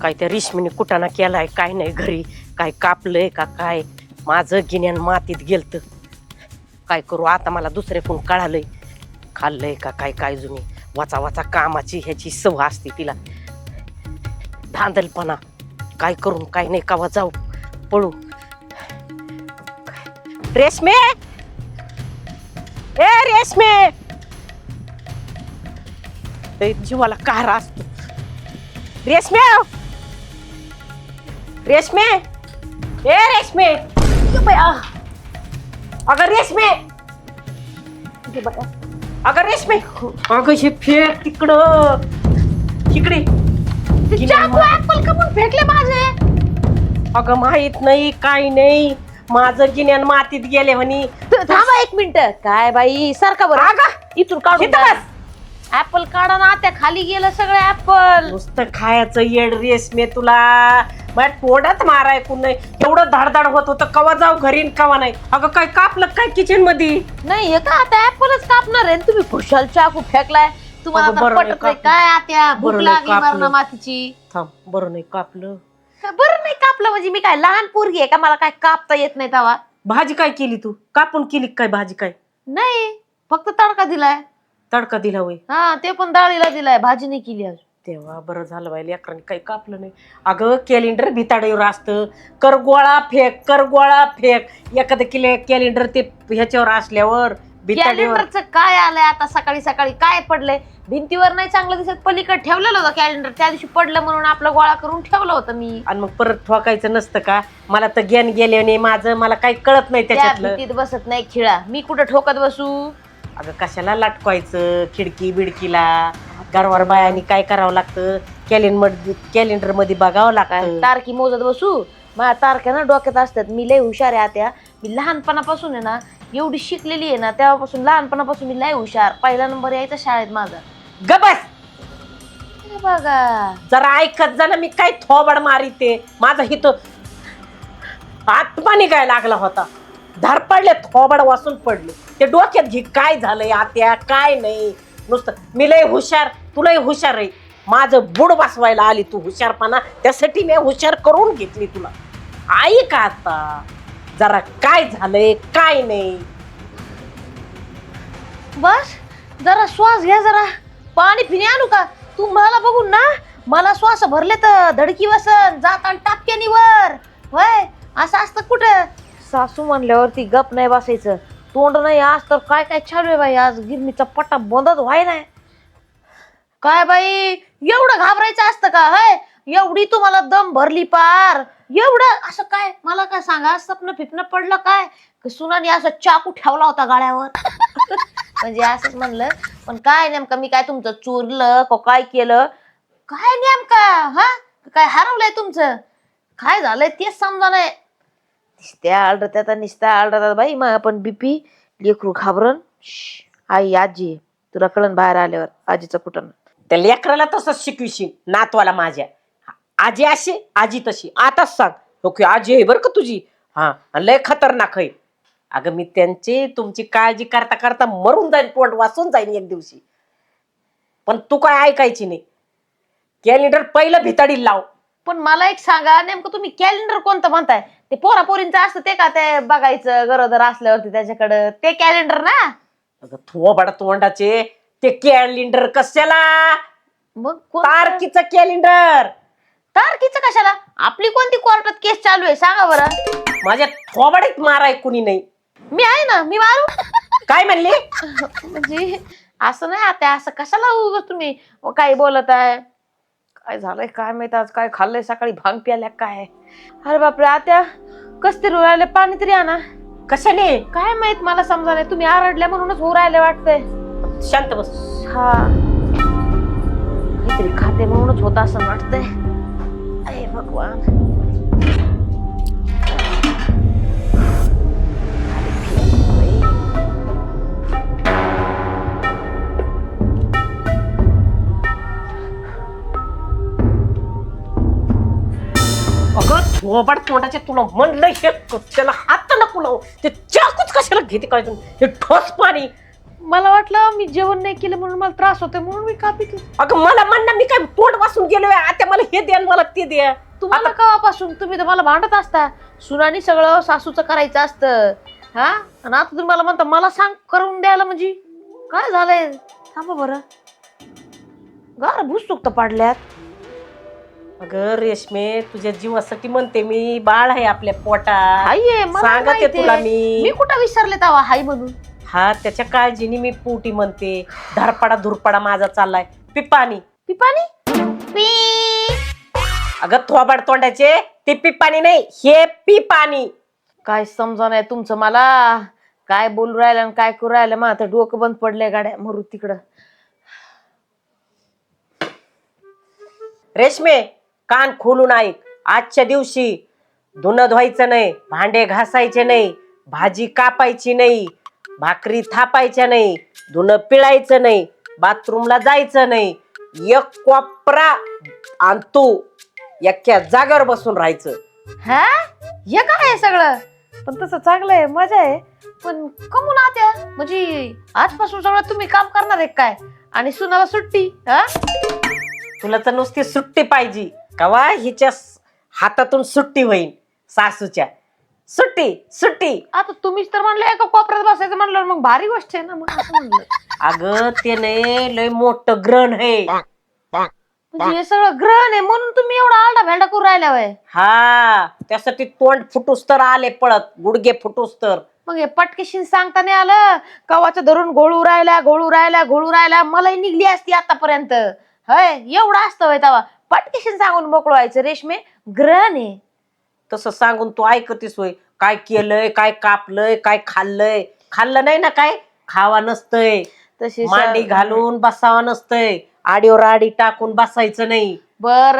काय त्या रेशमीने कुटाणा केलाय काय नाही घरी काय कापलंय का काय? माझं गिन्यान मातीत गेलत. काय करू आता मला दुसरे पण कळालंय? खाल्लंय का काय काय जुनी? वाचा वाचा कामाची ह्याची सवय असते तिला. धांदलपणा. काय करून काय नाही कावा जाऊ? पळू. रेशमे! ए रेशमे! जीवाला कारा असतो. रेशमे! रेशमे? ए रेशमे. अगं रेशमे. अगं रेशमे! अगं हे फेक तिकडं. तिकडे फेकले माझे? अगं माहीत नाही काय नाही. माझं गिन्यान मातीत गेले म्हणी. थांबा एक मिनिट. काय बाई सारखा बरं. अगं इथून काढून इथं बस. ऍपल काढा ना त्या खाली गेलं सगळं ऍपल. नुसतं खायचं येड रेशमे तुला. माझ्या तोंडात माराय कोण नाही. एवढं धाडधाड होत होतं. कवा जाऊ घरी न कवा नाही. अगं काय कापलं काय किचनमध्ये नाही हे का आता ऍपलच कापणार आहे. आणि तुम्ही खुशाल चाकू फेकलाय. तुम्हाला अगं, आता बरं नाही पटत नाही. कापलं. काय आत्या? भूक बरं नाही लागली कापलं. मरणा मातीची. थांब बरं नाही कापलं. काय बरं नाही कापलं? म्हणजे मी काय लहान पोरगी आहे का? मला काय कापता येत नाही तवा. भाजी काय केली तू? कापून केली काय भाजी काय? नाही फक्त तडका दिलाय. तडका दिला होय. हा ते पण डाळीला दिलाय. भाजी नाही केली अजून. तेव्हा बरं झालं बाई लेकरांनी काही कापलं नाही. अगं कॅलेंडर भिताडीवर असतं. कर गोळा फेक कर गोळा फेक. एखादं किले कॅलेंडर ते ह्याच्यावर असल्यावर भिताडीवर. कॅलेंडरचं काय आलंय आता सकाळी सकाळी? काय पडलंय? भिंतीवर नाही चांगलं दिसत पलीकडे ठेवलेलं होतं कॅलेंडर त्या दिवशी पडलं म्हणून आपलं गोळा करून ठेवलं होतं मी. आणि मग परत ठोकायचं नसतं का? मला तर ज्ञान गेले नाही माझं मला काही कळत नाही त्या त्याच्यातलं. भीतीत बसत नाही खिळा. मी कुठं ठोकत बसू? अगं कशाला लटकवायचं? खिडकी बिडकीला गरवार बायानी काय करावं लागतं? कॅलेंडर कॅलेंडरमध्ये बघावं लागतं. तारखी मोजत बसू. माझ्या तारख्या ना डोक्यात असतात. मी लय हुशार आहे आत्या. मी लहानपणापासून आहे ना एवढी शिकलेली आहे ना तेव्हापासून लहानपणापासून मी लय हुशार. पहिला नंबर यायचा शाळेत माझा. गबस हे बघा. जरा ऐकत जा ना मी काय थोबड मारिते. माझा हित आत्मा निघाय लागला होता. धार पडले थोबड वासून पडले. ते डोक्यात घे काय झालंय आत्या? काय नाही? नुसतं मी लय हुशार तुलाही हुशार आहे. माझं बुड बसवायला आली तू हुशारपणा त्यासाठी मी हुशार करून घेतली तुला. ऐक आता? जरा काय झालंय काय नाही? बस जरा श्वास घ्या जरा. पाणी पिणे आणू का? तू मला बघून ना मला श्वास भरले तर धडकी वसन आणि टापक्यानी वर. वय असं असतं कुठं? सासू म्हणल्यावरती गप नाही बसायचं. तोंड नाही आज तर काय काय चालू आहे बाई? आज गिरणीचा पट्टा बंदच व्हाय नाही काय बाई एवढं घाबरायचं असतं का? हय एवढी तुम्हाला दम भरली पार. एवढं? असं काय? मला काय सांगा सपन फिपन पडलं काय? सुनानी सुनाने असं चाकू ठेवला होता गाळ्यावर म्हणजे असंच म्हणलं. पण काय नेमकं मी काय तुमचं चोरलं को काय केलं? काय नेमका हा? काय हरवलंय तुमचं? काय झालंय तेच समजा नाही. निस्त्या आलडत्यात निस्त्या आलडतात बाई मग आपण बीपी लेकरू घाबरण आई आजी तुला कळण बाहेर आल्यावर आजीचं कुठं त्या लेकराला तसंच शिकविशील नातवाला माझ्या. आजी अशी आजी तशी. आताच सांग ओके आजी आहे बरं का तुझी? हा आणि लय खतरनाक आहे. अगं मी त्यांची तुमची काळजी करता करता मरून जाईन पोट वाचून जाईन एक दिवशी. पण तू काय ऐकायची नाही. कॅलेंडर पहिलं भिताडी लाव. पण मला एक सांगा नेमकं तुम्ही कॅलेंडर कोणतं म्हणताय? ते पोरा पोरींचं असतं ते का ते बघायचं गरोदर असल्यावरती त्याच्याकडं? ते कॅलेंडर ना? अगं थोबड तोंडाचे ते कॅलेंडर कशाला? मग कोणतं? तारकीचं कॅलेंडर तारखीचं कशाला? आपली कोणती कोर्टात केस चालू आहे? सांगा बरं. माझ्या थोबडीत माराय कुणी नाही. मी आहे ना? मी मारू? काय म्हणली? म्हणजे असं नाही आता असं कशाला उगाच तुम्ही काही बोलत आहे? काय झालंय काय माहीत आज काय खाल्लंय सकाळी भांग प्याल्या काय? अरे बापरे आत्या कस तरी राहिले पाणी तरी आणा. कशाने काय माहीत मला समजा नाही तुम्ही आरडल्या म्हणूनच होऊ राहिले वाटतंय. शांत बस. हा. काहीतरी खाते म्हणूनच होत असं वाटतंय. अरे भगवान. थोबड तोंडाचे तुला म्हणलं हे त्याला हात नको लावू. ते चाकूच कशाला घेते काय तुम्ही? हे ठोस पाणी. मला वाटलं मी जेवण नाही केलं म्हणून मला त्रास होतोय म्हणून मी का पिते अगं मला म्हणणं मी काय तोंड वासून गेलोय? आता मला हे द्या आणि मला ते द्या तुम्हाला कवापासून? तुम्ही तर मला भांडत असता. सुनानी सगळं सासूचं करायचं असतं. हा? आणि आता तुम्ही मला म्हणता मला सांग करून द्यायला म्हणजे? काय झालंय? थांबा बरं. गार भूसुक्त पाडल्यात. अगं रेशमे तुझ्या जीवासाठी म्हणते मी बाळ आहे आपल्या पोटात. हाय मला सांगते. तुला मी. मी कुठं विसरले तवा हाय म्हणून? हा त्याच्या काळजीने मी पोटी म्हणते. धरपडा धुरपडा माझा चाललाय. पिपाणी. पिपाणी? पी. अगं थोबाड तोंडाचे ते पिपाणी नाही हे पिपाणी. काय समजा नाही तुमचं मला? काय बोलू राहिलं आणि काय करू राहिलं? मग आता डोकं बंद पडलंय गाड्या मरू तिकडं. रेशमे कान खोलून ऐक आजच्या दिवशी धुणं धुवायचं नाही भांडे घासायचे नाही भाजी कापायची नाही भाकरी थापायच्या नाही धुणं पिळायचं नाही बाथरूमला जायचं नाही. एक कोपरा आणि तू एक्या जागेवर बसून राहायचं. हा? हे काय आहे सगळं? पण तसं चांगलं आहे मजा आहे. पण कमून आत्या म्हणजे आजपासून सगळं तुम्ही काम करणार आहे काय? आणि सुनाला सुट्टी हा? तुला तर नुसती सुट्टी पाहिजे. कवा हिच्या स- हातातून सुट्टी होईल सासूच्या? सुट्टी सुट्टी. आता तुम्हीच तर म्हणलं एका कोपऱ्यात बसायचं म्हणलं मग भारी गोष्ट आहे ना मग असं म्हणलं. अगं ते नाही लय मोठं ग्रहण आहे. म्हणजे हे सगळं ग्रहण आहे म्हणून तुम्ही एवढा आलडा भेंडा करून राहिल्या वय. हा त्यासाठी तोंड फुटूस तर आले पळत गुडगे फुटूस तर. मग हे पटकेशीन सांगता नाही आलं? कवाचं धरून घोळू राहिला घोळू राहिला घोळू राहिला मलाही निघली असती आतापर्यंत. हय एवढं असतं वय तवा पटकेशीन सांगून मोकळं व्हायचं रेशमे. ग्रहण आहे. तसं सांगून तू ऐकतीस होय. काय केलंय काय कापलंय काय खाल्लंय? खाल्लं नाही ना काय? खावा नसतंय. तशी मांडी घालून बसावा नसतंय. आडीवर आडी टाकून बसायचं नाही. बर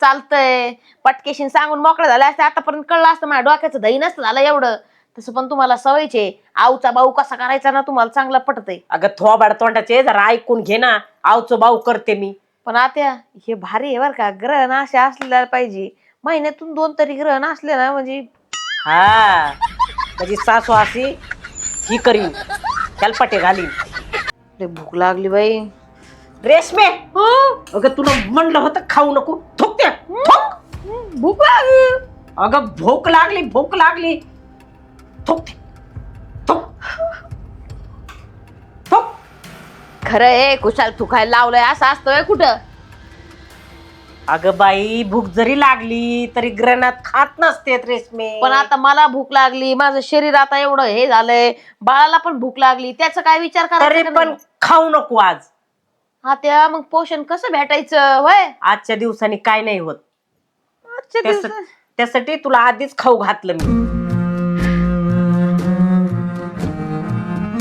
चालतंय. पटकेशीन सांगून मोकळं झालं असतं. आतापर्यंत कळलं असतं माझ्या डोक्याचं दही नसतं झालं एवढं. तसं पण तुम्हाला सवयचे आऊचा बाऊ कसा करायचा ना तुम्हाला चांगला पटतंय. अगं थोबाड तोंडाचे जरा ऐकून घे ना. आवचो बाऊ करते मी. पण आता हे भारी आहे बरं का. ग्रहण असे असलेला पाहिजे. महिन्यातून दोन तरी ग्रहण असले ना म्हणजे हा. म्हणजे सासू अशी ही करीन. कलपटे घालीन. लय भूक लागली बाई. रेशमे! अगं तुला म्हणलं होतं खाऊ नको. थुकते थुक. भूक लागली. अगं भूक लागली भूक लागली. थुकते खरं आहे कुशाल थुकायला लावलंय असं असतं व्हय कुठं? अगं बाई भूक जरी लागली तरी ग्रहणात खात नसते रेशमे. पण आता मला भूक लागली माझं शरीर आता एवढं हे झालंय बाळाला पण भूक लागली त्याचा काय विचार तरी करायचा पण? खाऊ नको आज. हा त्या मग पोषण कसं भेटायचं वय आजच्या दिवसांनी काय नाही होत. आजच्या त्यास- दिवसात त्यासाठी तुला आधीच खाऊ घातलं मी.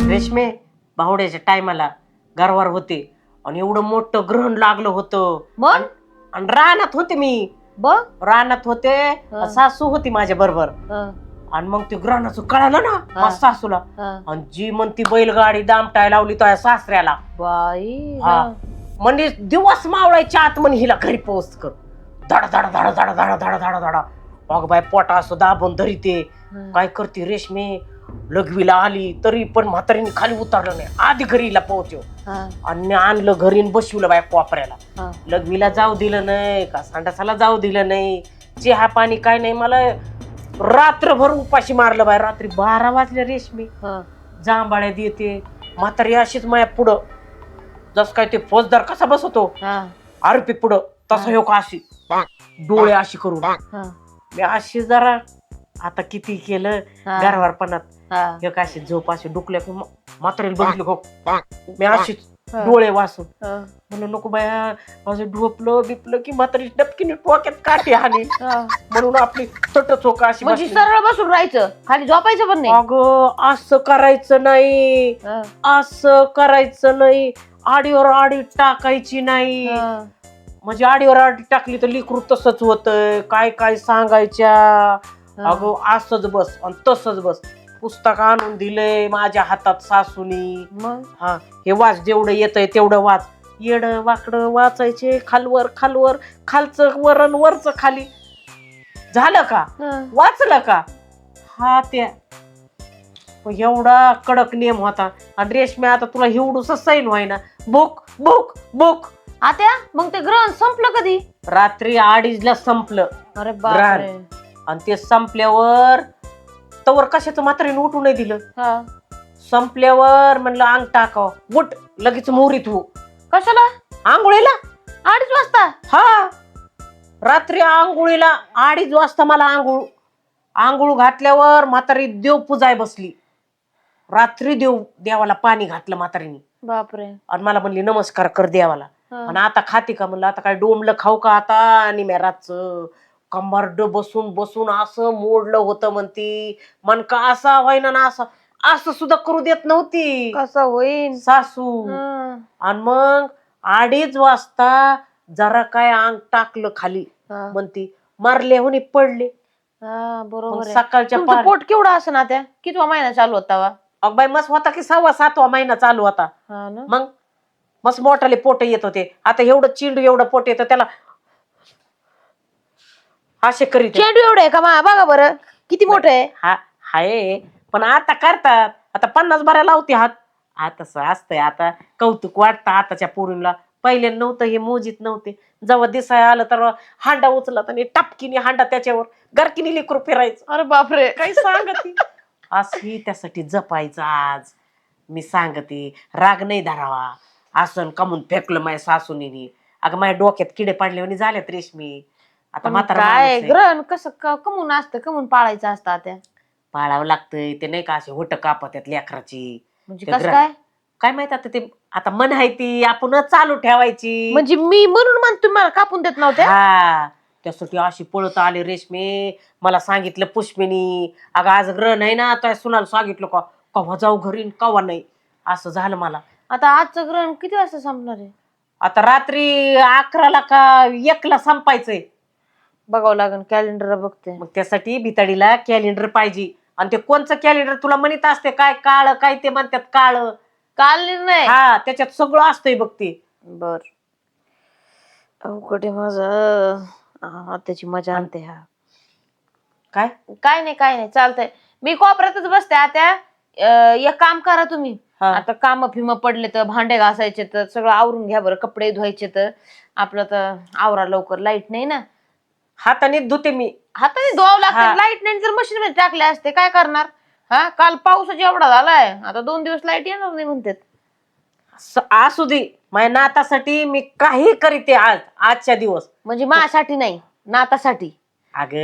रेशमे भावड्याच्या टायमाला गरवार होते आणि एवढं मोठं ग्रहण लागलं होतं मग आणि रानात होते मी बघ रानात होते हा. सासू होती माझ्या बरोबर हं, आणि मग ते ग्रहणाचं कळालं ना हा. माझ्या सासूला हं. आणि जी म्हणती बैलगाडी दामटाय लावली त्या सासऱ्याला बाई हा. हं. म्हणजे दिवस मावळायच्या आत म्हणे हिला घरी पोहोच कर धड धड धड धड धड धड धड धड अग बाय पोटा असं दाबून धरीते हं. काय करते रेशमी? लघवीला आली तरी पण म्हातारीने खाली उतरलं नाही. आधी घरीला पोहोचव. हं, आणि आणलं घरी बसवलं बाय कोपऱ्याला. हं. लघवीला जाऊ दिलं नाही का संडासाला जाऊ दिलं नाही. चहा पाणी काय नाही. मला रात्रभर उपाशी मारलं बाय रात्री बारा वाजल्या रेशमी. हं. जांभाळ्यात येते म्हातारी अशीच माया पुढं. जस काय ते फौजदार कसा बसवतो? हं, आरोपी पुढं. तसं हो. का अशी? डोळे अशी करून. हं, मी अशी जरा आता किती केलं? हं, गारवारपणात हं. एक अशी झोप अशी डुकल्या की म्हातारीला बघितलं हो. मी अशीच हं. डोळे वाचून हं, म्हणून नको बाया माझं ढोपलं बिपलं की म्हातारी डबकीने टोक्यात काठी हानी. हं. म्हणून आपली तट चोका अशी म्हणजे बसली. सरळ बसून राहायचं. खाली झोपायचं पण नाही. अगं असं करायचं नाही. हं, असं करायचं नाही. आडीवर आडी टाकायची नाही. हं. म्हणजे आडीवर आडी टाकली तर लिकरू तसंच होतंय काय काय सांगायच्या? अगं असंच बस आणि तसंच बस. पुस्तक आणून दिलंय माझ्या हातात सासूनी. मग? हा हे वाच जेवढं येतंय तेवढं वाच. येड वाकड वाचायचे खालवर खालवर खालचं वरण वरचं खाली. झालं का. वाचलं का? हा त्या एवढा कडक नियम होता. आणि रेशमी आता तुला एवढूस सैन व्हायना. Book book book. आत्या मग ते ग्रहण संपलं कधी? रात्री अडीचला संपलं. अरे बापरे. आणि ते संपल्यावर तवर कशाचं म्हातारीने उठू नाही दिलं. हा. संपल्यावर म्हणलं अंग टाकाव. उठ लगेच मोरीत हो कशाला? आंघोळीला? अडीच वाजता? हा. रात्री आंघोळीला अडीच वाजता मला आंघोळ आंघोळ घातल्यावर म्हातारी देव पूजाय बसली. रात्री देव देवाला पाणी घातलं म्हातारीने. बापरे. आणि मला म्हणली नमस्कार कर देवाला. हा. आणि आता खाते का म्हणलं आता काय डोंबलं खाऊ का आता? आणि मी रातचं कंबारड बसून बसून असं मोडलं होतं म्हणती. मनका असा व्हायना ना असं. असं सुद्धा करू देत नव्हती. कसं होईन? सासू. हा. आणि मग अडीच वाजता जरा काय अंग टाकलं खाली. हा. म्हणती मारले होणे पडले. हा, मग बरोबर आहे. सकाळच्या तुमचं पार पोट केवढं असं ना त्या? कितवा महिना चालू होता वा? अग बाई मस्त होता की सहावा सातवा महिना चालू होता. हा ना. मग मस्त मोठाले पोट येत होते. आता एवढं चिंडू एवढं पोट येतं. त्याला असे करीत चेंडू एवढं का मा? बघा बरं. किती मोठं आहे? हा हाय. पण आता करतात. आता पन्नास बाऱ्या लावते हात. आता असं असतंय. आता कौतुक वाटतं आताच्या पोरींना पहिले नव्हतं हे मोजीत नव्हते. जेव्हा दिसाय आलं तर हांडा उचलत आणि टपकीने हांडा त्याच्यावर गरकीने लेकरू फिरायचं. अरे बापरे. काही सांगते अशी त्यासाठी जपायचं आज. मी सांगते राग नाही धरावा. आसन कमून फेकलं माझ्या सासूनी अगं माझ्या डोक्यात किडे पडले आणि झाल्यात रेशमी. आता पण म्हातारा काय माणूस आहे. ग्रहण कसं क- कमून असतं कमून पाळायचं असतं त्या पाळावं लागतंय ते नाही का असे होट कापत्यात लेकराची. म्हणजे ते कसं ग्रहण. काय? काय माहीत आता ते आता मन आहे ती आपण चालू ठेवायची. म्हणजे मी म्हणून म्हणतो मला कापून देत नव्हते? हा त्यासाठी अशी पळत आले रेशमी. मला सांगितलं पुष्मिनी अगं आज ग्रहण आहे ना त्या सुनाला सांगितलं का? कव्हा जाऊ घरी कव्हा नाही? असं झालं मला. आता आजचं ग्रहण किती वाजता संपणार आहे? आता रात्री अकराला का एकला संपायचंय. बघावं लागेल कॅलेंडर बघते. मग त्यासाठी भिताडीला कॅलेंडर पाहिजे. आणि ते कोणचं कॅलेंडर तुला म्हणत असते काय काळ काय ते म्हणतात काळ. काल निर्णय? हा त्याच्यात सगळं असतंय बघ ते. बर. अवघड आहे माझ. त्याची मजा आणते हा. काय? काय नाही काय नाही चालतंय. मी कोपऱ्यातच बसते आता अं, एक काम करा तुम्ही. हा. आता काम फिम पडले तर भांडे घासायचे तर सगळं आवरून घ्या बरं कपडे धुवायचे तर. आपलं तर आवरा लवकर लाइट नाही ना. हाताने धुते मी. हाताने धुवावं हा. लागतं लाइट नाही जर मशीन मध्ये टाकले असते काय करणार? हा काल पाऊसच एवढा झालाय. आता दोन दिवस लाइट येणार नाही म्हणतात. स- असू दे. माझ्या नातासाठी मी काही करीते आज आजच्या दिवस. म्हणजे माझ्यासाठी नाही नातासाठी. अग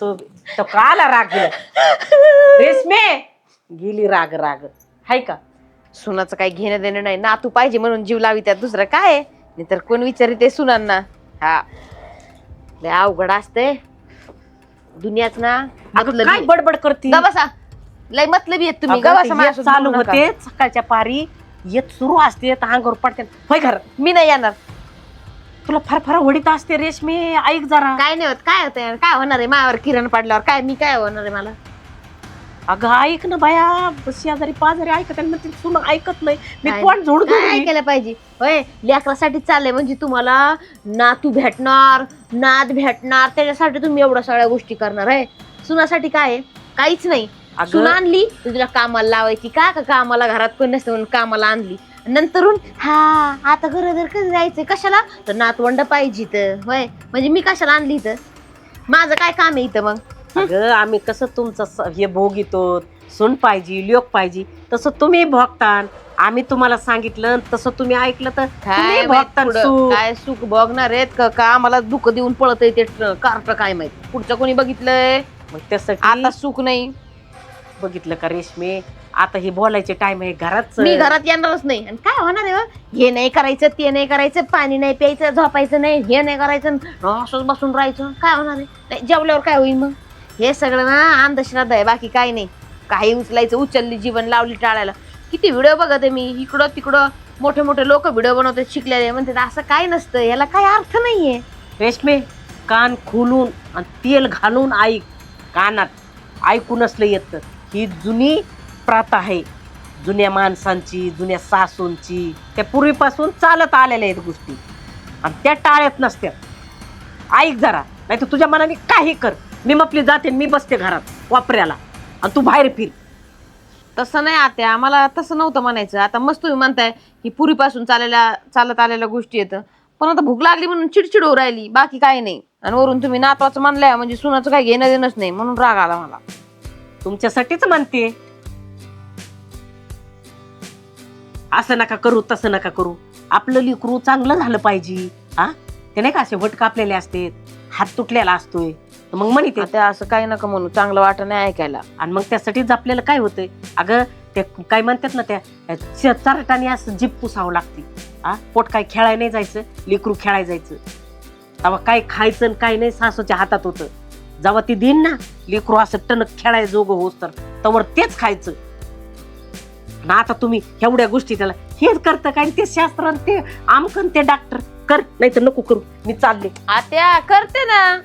तो तो काला राग गेला. रेशमे गेली राग राग. हाय का? सुनाचं काही घेणं देणं नाही. नातू पाहिजे म्हणून जीव लावी त्यात दुसरं काय? आहे? नाहीतर कोण विचारिते सुनांना? हा. लय अवघड असते दुनियाच ना अगं मतलबी काय बडबड करती? ग बसा. लय मतलबी आहेत तुम्ही ग अगं, बसा ते माझ्यासोबत येत चालू बोलू नका. होते सकाळच्या पारी येत सुरू असते येत अंगावर पडते. होय घर. मी नाही येणार. तुला फार फार वडीत असते रेशमी. ऐक जरा. काय नाही होत काय होत काय होणार आहे? मायावर किरण पडल्यावर काय? मी काय होणार आहे मला? अगं ऐक ना बाया. शेजारी पाजारी ऐकत आणि म्हणते, सुन ऐकत नाही. मी काय- तोंड झोड काय ऐकायला पाहिजे? होय लेकरासाठी चाललंय म्हणजे तुम्हाला नातू भेटणार नात भेटणार त्याच्यासाठी तुम्ही एवढ्या सगळ्या गोष्टी करणार आहे सुनासाठी काय आहे? काहीच नाही. सुन आणली तर तुला कामाला लावायची का? का कामाला घरात कोण नसतं म्हणून कामाला आणली? नंतरून हा आता घरोघर कधी जायचंय? कशाला? तर नातवंड पाहिजे तर होय? म्हणजे मी कशाला आणली तर माझं काय काम आहे इथं मग? अगं आम्ही कसं तुमचं स- हे भोगितो सून पाहिजे लोक पाहिजे तसं तुम्ही भोगतान. आम्ही तुम्हाला सांगितलं तसं तुम्ही ऐकलं तर काय तुम्ही माहीत भोगतान पुढं? सुख. काय सुख बघणार आहेत का? का आम्हाला दुःख देऊन पळत ते कार्ट काय माहीत? पुढचं कोणी बघितलंय? मग त्यासाठी आता सुख नाही. बघितलं का रेशमे? आता हे बोलायचे टाइम आहे घरात मी घरात येणारच नाही. आणि काय होणार आहे हो? हे नाही करायचं ते नाही करायचं पाणी नाही प्यायचं झोपायचं नाही हे नाही करायचं असंच बसून राहायचं. काय होणार आहे? नाही, जेवल्यावर काय होईल मग? हे सगळं ना अंधश्रद्धा आहे बाकी काही नाही. काही उचलायचं उचलली जीवन लावली टाळायला. किती व्हिडिओ बघत आहे मी. इकडं तिकडं मोठे मोठे लोक व्हिडिओ बनवतात शिकलेले. म्हणतात असं काय नसतं. याला काय अर्थ नाहीये. रेशमे कान खोलून आणि तेल घालून ऐक. कानात ऐकून असलं येतं ही जुनी प्रथा आहे. जुन्या माणसांची जुन्या सासूंची त्या पूर्वीपासून चालत आलेल्या आहेत गोष्टी. आणि त्या टाळ्यात नसत्यात ऐक जरा. नाही तर तुझ्या मनाने काही कर. मी मपली जाते मी बसते घरात वापऱ्याला आणि तू बाहेर फिर. तसं नाही आत्या मला तसं नव्हतं म्हणायचं. आता मस्त तुम्ही म्हणताय की पूर्वीपासून चाललेल्या चालत आलेल्या गोष्टी येतं पण आता भूक लागली म्हणून चिडचिड होऊ राहिली बाकी काही नाही. आणि वरून तुम्ही नातवाचं म्हणलंय म्हणजे सुनाचं काही घेणं देणंच नाही म्हणून राग आला मला. तुमच्यासाठीच म्हणते. असं नका करू तसं नका करू. आपलं लिकरू चांगलं झालं पाहिजे हा? ते नाही का असे वट कापलेले असते हात तुटलेला असतोय. तर मग म्हणते आता असं काही नका म्हणू चांगलं वाटत नाही ऐकायला. आणि मग त्यासाठीच आपल्याला काय होतंय? अगं ते काय म्हणतात ना त्या चारटाने असं जीप पुसावं लागते. हा पोट काय खेळायला नाही जायचं लेकरू खेळायला जायचं. तेव्हा काय खायचं आणि काय नाही सासूच्या हातात होतं. जेव्हा ती देईन ना लेकरू असं टणक खेळायला जोग होस तर तवर तेच खायचं. आणि आता तुम्ही एवढ्या गोष्टी त्याला हेच करतं काय? ते शास्त्र ते आमकन ते डॉक्टर कर नाही तर नको करू. मी चालले. आत्या करते ना.